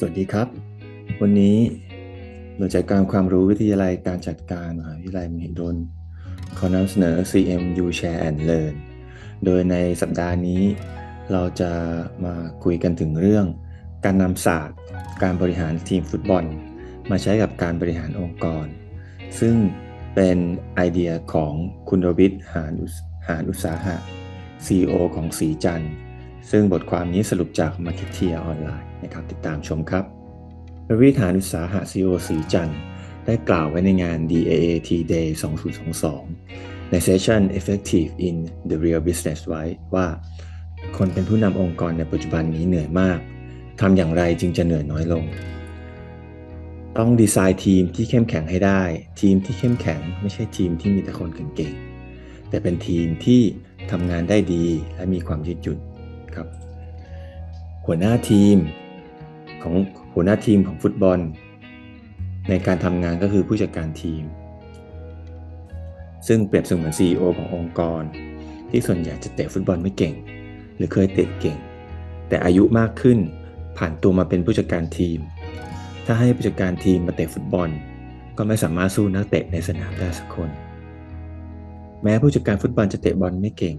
สวัสดีครับ วันนี้หน่วยจัดการความรู้วิทยาลัยการจัดการมหาวิทยาลัยมหิดลขอนำเสนอ CMU Share and Learn โดยในสัปดาห์นี้ เราจะมาคุยกันถึงเรื่อง การนำศาสตร์ การบริหารทีมฟุตบอล มาใช้กับการบริหารองค์กร ซึ่งเป็นไอเดียของคุณรวิทย์หานหานอุตสาหะ CEO ของสีจันทร์ซึ่งบทความนี้สรุปจาก Marketeer ออนไลน์ นะครับติดตามชมครับรวิธานุสาหะ CEO สีจันได้กล่าวไว้ในงาน DAAT Day 2022 ในเซสชัน Effective in the Real Business ไว้ว่า คนเป็นผู้นำองค์กรในปัจจุบันนี้เหนื่อยมากทำอย่างไรจึงจะเหนื่อยน้อยลง ต้องดีไซน์ทีมที่เข้มแข็งให้ได้ ทีมที่เข้มแข็งไม่ใช่ทีมที่มีแต่คนเก่งๆแต่เป็นทีมที่ทำงานได้ดีและมีความยืดหยุ่นครับ หัวหน้าทีม ของหัวหน้าทีมของฟุตบอล ในการทำงานก็คือผู้จัดการทีม ซึ่งเปรียบเสมือน CEO ขององค์กร ที่ส่วนใหญ่จะเตะฟุตบอลไม่เก่ง หรือเคยเตะเก่ง แต่อายุมากขึ้นผ่านตัวมาเป็นผู้จัดการทีม ถ้าให้ผู้จัดการทีมมาเตะฟุตบอล ก็ไม่สามารถสู้นักเตะในสนามได้สักคน แม้ผู้จัดการฟุตบอลจะเตะบอลไม่เก่ง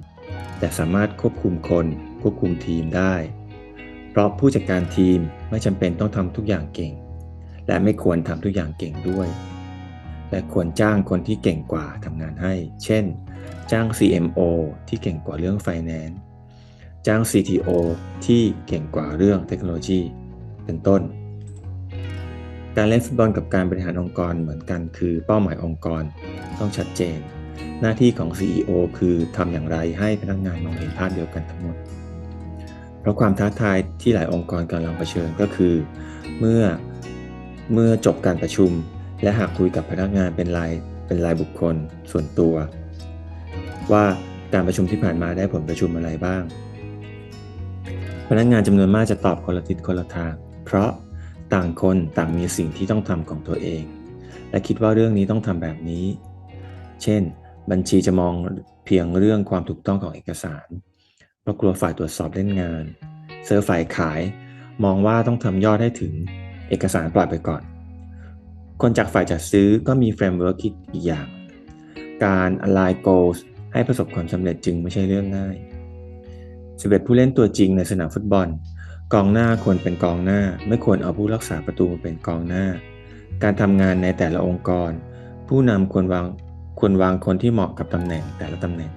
แต่สามารถควบคุมคนควบคุมทีมได้ ราะผู้จัดการทีมไม่จำเป็นต้องทำทุกอย่างเก่ง และไม่ควรทำทุกอย่างเก่งด้วย และควรจ้างคนที่เก่งกว่าทำงานให้ เช่น จ้าง CMO ที่เก่งกว่าเรื่อง Finance จ้าง CTO ที่เก่งกว่าเรื่องเทคโนโลยี เป็นต้น การเล่นฟุตบอลกับการบริหารองค์กรเหมือนกันคือเป้าหมายองค์กรต้องชัดเจน หน้าที่ของ CEO คือทำอย่างไรให้พนักงานมองเห็นภาพเดียวกันทั้งหมด เพราะความท้าทายที่หลายองค์กรกำลังเผชิญก็คือ เมื่อเมื่อจบการประชุม และหากคุยกับพนักงานเป็นรายเป็นรายบุคคลส่วนตัว ว่าการประชุมที่ผ่านมาได้ผลประชุมอะไรบ้าง พนักงานจำนวนมากจะตอบคนละทิศคนละทาง เพราะต่างคนต่างมีสิ่งที่ต้องทำของตัวเอง และคิดว่าเรื่องนี้ต้องทำแบบนี้ เช่น บัญชีจะมองเพียงเรื่องความถูกต้องของเอกสาร เพราะกลัวฝ่ายตรวจสอบเล่นงาน เซอร์ฝ่ายขายมองว่าต้องทำยอดให้ถึงเอกสารปล่อยไปก่อน คนจากฝ่ายจัดซื้อก็มีเฟรมเวิร์กคิดอีกอย่าง การ align goals ให้ประสบความสำเร็จจึงไม่ใช่เรื่องง่าย11ผู้เล่นตัวจริงในสนามฟุตบอล กองหน้าควรเป็นกองหน้า ไม่ควรเอาผู้รักษาประตูมาเป็นกองหน้า การทำงานในแต่ละองค์กร ผู้นำควรวางควรวางคนที่เหมาะกับตำแหน่งแต่ละตำแหน่ง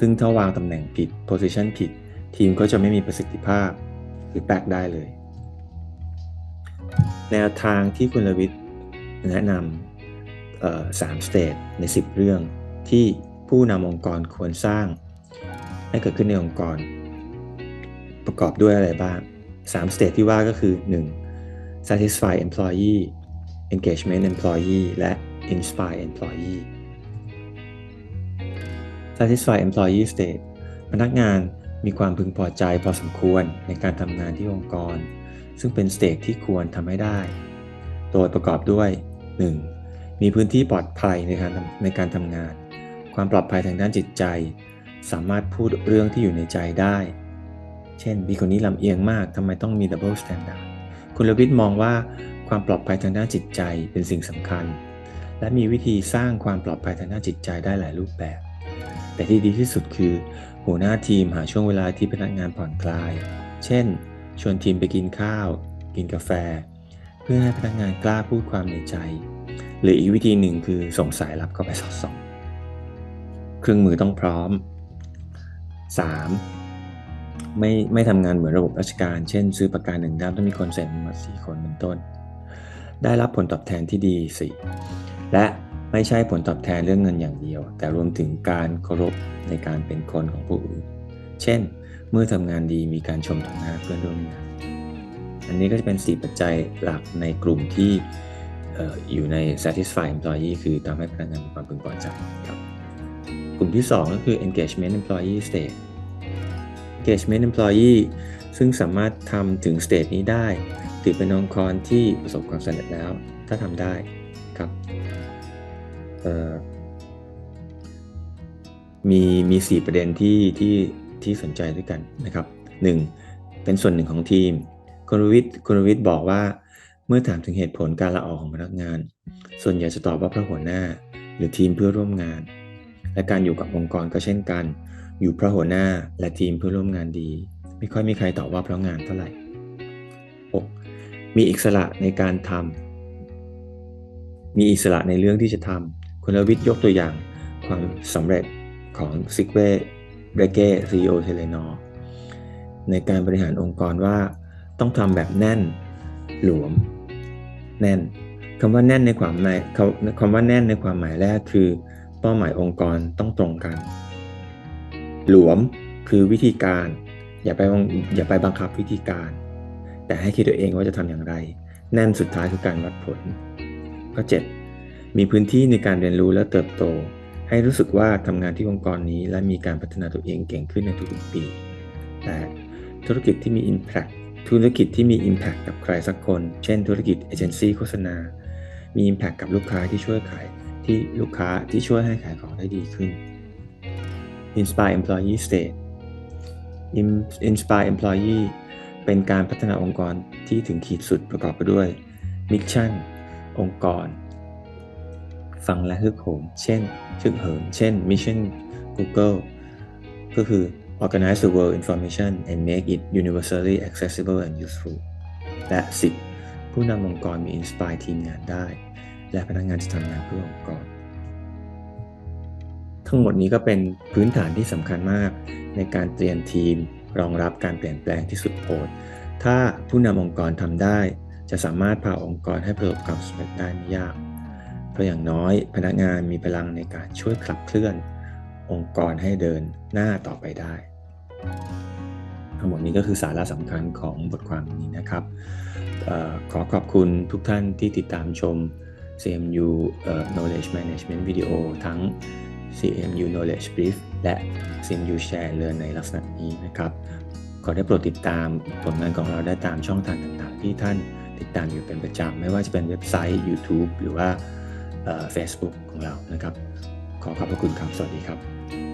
ซึ่งถ้าวางตำแหน่งผิด position ผิด ทีมก็จะไม่มีประสิทธิภาพหรือแตกได้เลย แนวทางที่คุณลวิทย์แนะนำสามสเตจใน 10 เรื่องที่ผู้นำองค์กรควรสร้าง ให้เกิดขึ้นในองค์กร ประกอบด้วยอะไรบ้าง3 state ที่ว่าก็คือ 1. satisfy employee engagement employee และ inspire employee satisfy employee state พนักงานมีความพึงพอใจพอสมควรในการทำงานที่องค์กร ซึ่งเป็นสเตจที่ควรทำให้ได้ โดยประกอบด้วย 1. มีพื้นที่ปลอดภัยในการในการทำงาน ความปลอดภัยทางด้านจิตใจ สามารถพูดเรื่องที่อยู่ในใจได้ เช่นมีคนนี้ลำเอียงมากทำไมต้องมี double standard คุณลวิทมองว่าความปลอดภัยทางด้านจิตใจเป็นสิ่งสำคัญ และมีวิธีสร้างความปลอดภัยทางด้านจิตใจได้หลายรูปแบบ แต่ที่ดีที่สุดคือ หัวหน้าทีมหาช่วงเวลาที่พนักงานผ่อนคลาย เช่น ชวนทีมไปกินข้าว กินกาแฟ เพื่อให้พนักงานกล้าพูดความในใจ หรืออีกวิธีหนึ่งคือส่งสายลับเข้าไปสอดส่อง เครื่องมือต้องพร้อม 3. ไม่ไม่ทำงานเหมือนระบบราชการ เช่น ซื้อประกันหนึ่งด้ามต้องมีคนเซ็นมาสี่คนเป็นต้น ได้รับผลตอบแทนที่ดีสิและ ไม่ใช่ผลตอบแทนเรื่องเงินอย่างเดียว แต่รวมถึงการเคารพในการเป็นคนของผู้อื่น เช่น เมื่อทำงานดีมีการชมต่อหน้าเพื่อนร่วมงานอันนี้ก็จะเป็น 4 ปัจจัยหลักในกลุ่มที่อยู่ใน satisfy employee คือทำให้พนักงานมีความพึงพอใจครับ กลุ่มที่ 2 ก็คือ engagement employee state engagement employee ซึ่งสามารถทำถึง state นี้ได้ ถือเป็นองค์กรที่ประสบความสำเร็จแล้ว ถ้าทำได้ครับ มีมีสี่ประเด็นที่ที่ที่สนใจด้วยกันนะครับ 1. เป็นส่วนหนึ่งของทีมคุณวิทย์คุณวิทย์บอกว่า เมื่อถามถึงเหตุผลการลาออกของพนักงาน ส่วนใหญ่จะตอบว่าเพราะหัวหน้า หรือทีมเพื่อร่วมงาน และการอยู่กับองค์กรก็เช่นกัน อยู่เพราะหัวหน้าและทีมเพื่อร่วมงานดี ไม่ค่อยมีใครตอบว่าเพราะงานเท่าไหร่ 6. มีอิสระในการทำมีอิสระในเรื่องที่จะทำ คุณวิทย์ยกตัวอย่างความสำเร็จของซิกเวเบรเก้ซีโอเทเลนอในการบริหารองค์กรว่าต้องทำแบบแน่นหลวม แน่นคำว่าแน่นในความหมายคำว่าแน่นในความหมายแรกคือ เป้าหมายองค์กรต้องตรงกัน หลวมคือวิธีการ อย่าไปอย่าไปบังคับวิธีการ แต่ให้คิดตัวเองว่าจะทำอย่างไร แน่นสุดท้ายคือการวัดผลข้อ7 มีพื้นที่ในการเรียนรู้และเติบโต ให้รู้สึกว่าทำงานที่องค์กรนี้และมีการพัฒนาตัวเองเก่งขึ้นในทุกๆปี แต่ธุรกิจที่มี Impact ธุรกิจที่มี Impact กับใครสักคน เช่น ธุรกิจเอเจนซี่โฆษณา มี Impact กับลูกค้าที่ช่วยขายที่ลูกค้าที่ช่วยให้ขายของได้ดีขึ้น Inspire Employee State Inspire Employee เป็นการพัฒนาองค์กรที่ถึงขีดสุดประกอบไปด้วย Mission องค์กร ฟังและฮึกโหม เช่นฮึกเหิม เช่น Mission Google ก็คือ organize the world information and make it universally accessible and useful และ 10. ผู้นำองค์กรมี inspire ทีมงานได้ และพนักงานจะทำงานเพื่อองค์กร ทั้งหมดนี้ก็เป็นพื้นฐานที่สำคัญมาก ในการเตรียมทีมรองรับการเปลี่ยนแปลงที่สุดโหดถ้าผู้นำองค์กรทำได้ จะสามารถพาองค์กรให้ประสบความสำเร็จได้ไม่ยาก ราะอย่างน้อยพนักงานมีพลังในการช่วยขับเคลื่อน องค์กรให้เดินหน้าต่อไปได้ ทั้งหมดนี้ก็คือสาระสำคัญของบทความนี้นะครับออขอขอบคุณทุกท่านที่ติดตามชม CMU Knowledge Management Video ทั้ง CMU Knowledge Brief และ CMU Share Learn ในลักษณะนี้นะครับขอได้โปรดติดตามผลงานของเราได้ตามช่องทางต่างๆ ที่ท่านติดตามอยู่เป็นประจำ ไม่ว่าจะเป็นเว็บไซต์ YouTube หรือว่า Facebook ของเรานะครับ ขอขอบพระคุณครับ สวัสดีครับ